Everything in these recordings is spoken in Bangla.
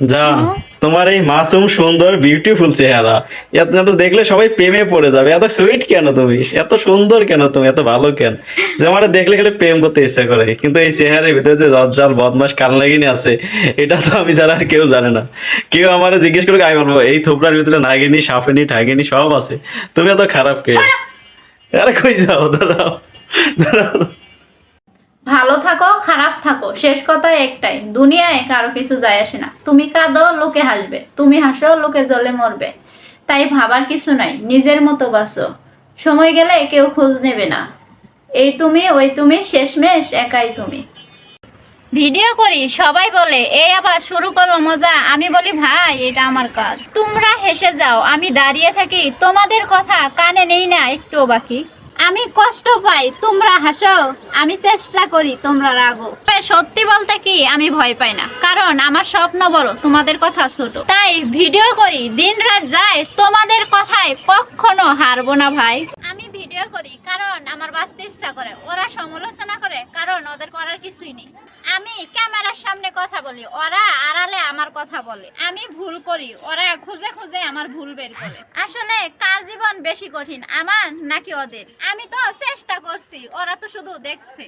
যা তোমার এই মাসুম সুন্দর বিউটিফুল চেহারা। এত এত দেখলে সবাই প্রেমে পড়ে যাবে। এত সুইট কেন তুমি? এত সুন্দর কেন তুমি? এত ভালো কেন? যে আমার দেখলে খেলে প্রেম করতে ইচ্ছা করে। কিন্তু এই চেহারের ভিতরে যে রজ্জাল বদমাস কান লাগিনি আছে এটা তো আমি ছাড়া আর কেউ জানে না। কেউ আমার জিজ্ঞেস করে আমি বলব এই থোপড়ার ভিতরে নাগিনি সাপেনি ঠাগিনি সব আছে। তুমি এত খারাপ কে? আরে কই যাও দাঁড়াও দাঁড়াও। ভালো থাকো, খারাপ থাকো, শেষ কথা একটাই, দুনিয়ায় কারও কিছু যায় আসে না। তুমি কাঁদো, লোকে হাসবে, তুমি হাসো, লোকে জলে মরবে। তাই ভাবার কিছু নাই, নিজের মতো বাঁচো। সময় গেলে কেউ খোঁজ নেবে না। এই তুমি, ওই তুমি, শেষমেশ একাই তুমি। ভিডিও করি, সবাই বলে এই আবার শুরু করো মজা, আমি বলি, ভাই, এটা আমার কাজ। তোমরা হেসে যাও, আমি দাঁড়িয়ে থাকি, তোমাদের কথা কানে নেই না একটু বাকি। আমি কষ্ট পাই, তোমরা হাসো। আমি চেষ্টা করি তোমরা রাগো। সত্যি বলতে কি, আমি ভয় পাই না। কারণ আমার স্বপ্ন বড়, তোমাদের কথা ছোট। তাই ভিডিও করি দিন রাত যায়, তোমাদের কথায় কখনো হারবো না ভাই। আমি ভিডিও করি, কারণ আমার বাঁচতে ইচ্ছা করে। ওরা সমালোচনা করে কারণ ওদের করার কিছুই নেই। আমি ক্যামেরার সামনে কথা বলি, ওরা আড়ালে আমার কথা বলে। আমি ভুল করি, ওরা খুঁজে খুঁজে আমার ভুল বের করে। আসলে কার জীবন বেশি কঠিন, আমার নাকি ওদের? আমি তো চেষ্টা করছি, ওরা তো শুধু দেখছে।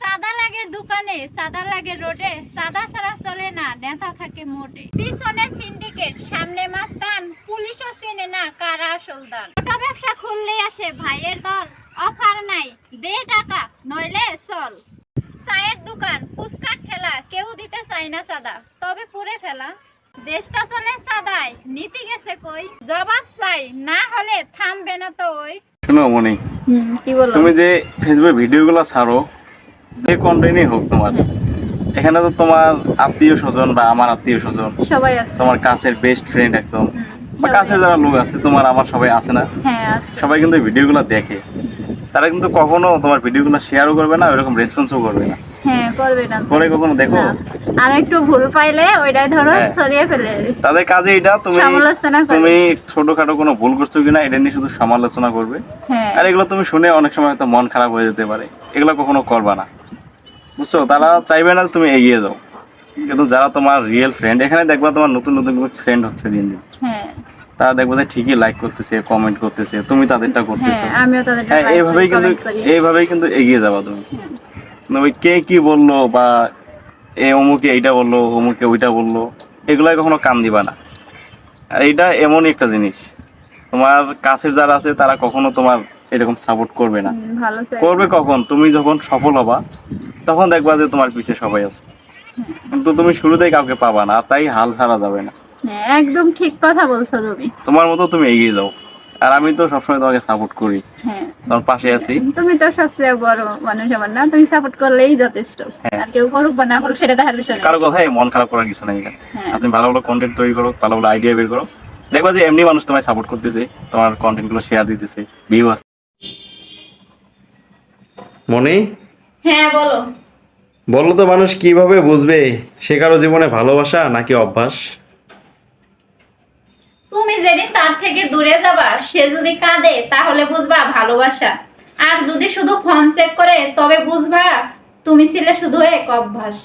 সাদা লাগে দোকানে সাদা লাগে রোডে সাদা ছাড়া চলে না, নেতা থাকে মোটে। পিছনে সিন্ডিকেট, সামনে মাস্তান, পুলিশও চেনে না কারা আসল দান ব্যবসা খুললে আসে ভাইয়ের দল, অফার নাই, দে টাকা। চায় না সাদা? তবে পুরে ফেলা। দেশটা চলে সাদায় নীতি গেছে কই? জবাব চাই না হলে থামবে না তো ওই। শোনো মনি কি বলো? তুমি যে ফেসবুকে ভিডিওগুলো ছাড়ো যে কন্টেন্টই হোক তোমার এখানে তো তোমার আত্মীয় স্বজন বা আমার আত্মীয় স্বজন সবাই আছে। তোমার কাছের বেস্ট ফ্রেন্ড একদম বা কাছের যারা লোক আছে তোমার আমার সবাই আছে না? হ্যাঁ সবাই কিন্তু ভিডিওগুলো দেখে। তারা কিন্তু কখনো তোমার ভিডিওগুলো শেয়ারও করবে না ওইরকম রেসপন্সও করবে না। হ্যাঁ করবে না। করে কখনো দেখো? আর একটু ভুল পাইলে ওইটাই ধরো হ্যাঁ। সরিয়ে ফেলে। তাদের কাজে এটা তুমি সমালোচনা তুমি ছোটখাটো কোনো ভুল করছ কিনা এটা নিয়ে শুধু সমালোচনা করবে। হ্যাঁ। আর এগুলো তুমি শুনে অনেক সময় হয়তো মন খারাপ হয়ে যেতে পারে। এগুলো কখনো করবা না। বুঝছ? তারা চাইবে না তুমি এগিয়ে যাও। কিন্তু যারা তোমার রিয়েল ফ্রেন্ড এখানে দেখবা তোমার নতুন নতুন ফ্রেন্ড হচ্ছে দিন দিন। তারা দেখব যে ঠিকই লাইক করতেছে কমেন্ট করতেছে তুমি তাদেরটা করতেছো। এইভাবেই কিন্তু এইভাবেই কিন্তু এগিয়ে যাবা তুমি। ওই কে কি বলল বা এ অমুকে এইটা বলল অমুকে ওইটা বলল এগুলাই কখনো কান দিবা না। এইটা এমনই একটা জিনিস। তোমার কাছের যারা আছে তারা কখনো তোমার এরকম সাপোর্ট করবে না। করবে কখন? তুমি যখন সফল হবা তখন দেখবা যে তোমার পিছে সবাই আছে। কিন্তু তুমি শুরুতেই কাউকে পাবা না আর তাই হাল ছাড়া যাবে না। হ্যাঁ, একদম ঠিক কথা বলছো তুমি তোমার মতো তুমি এগিয়ে যাও। আর আমি তো সবসময় তোমাকে সাপোর্ট করি। হ্যাঁ। তোমার পাশে আছি। তুমি তো সবচেয়ে বড় মানুষ আমার না তুমি সাপোর্ট করলেই যথেষ্ট। হ্যাঁ। আর কেউ করুক বা না করুক সেটা দেখার বিষয় কারও কথাই মন খারাপ করার কিছু নেই। হ্যাঁ। তুমি ভালো ভালো কন্টেন্ট তৈরি করো ভালো ভালো আইডিয়া বের করো। দেখবা যে এমনি মানুষ তোমায় সাপোর্ট করতেছে তোমার কন্টেন্টগুলো শেয়ার দিতেছে ভিউ আসছে মনি? হ্যাঁ বলো। বলো তো মানুষ কীভাবে বুঝবে? সে কারও জীবনে ভালোবাসা নাকি অভ্যাস? তুমি যেদিন তার থেকে দূরে যাবা, সে যদি কাঁদে, তাহলে বুঝবা ভালোবাসা। আর যদি শুধু ফোন চেক করে, তবে বুঝবা, তুমি ছিলে শুধু এক অভ্যাস।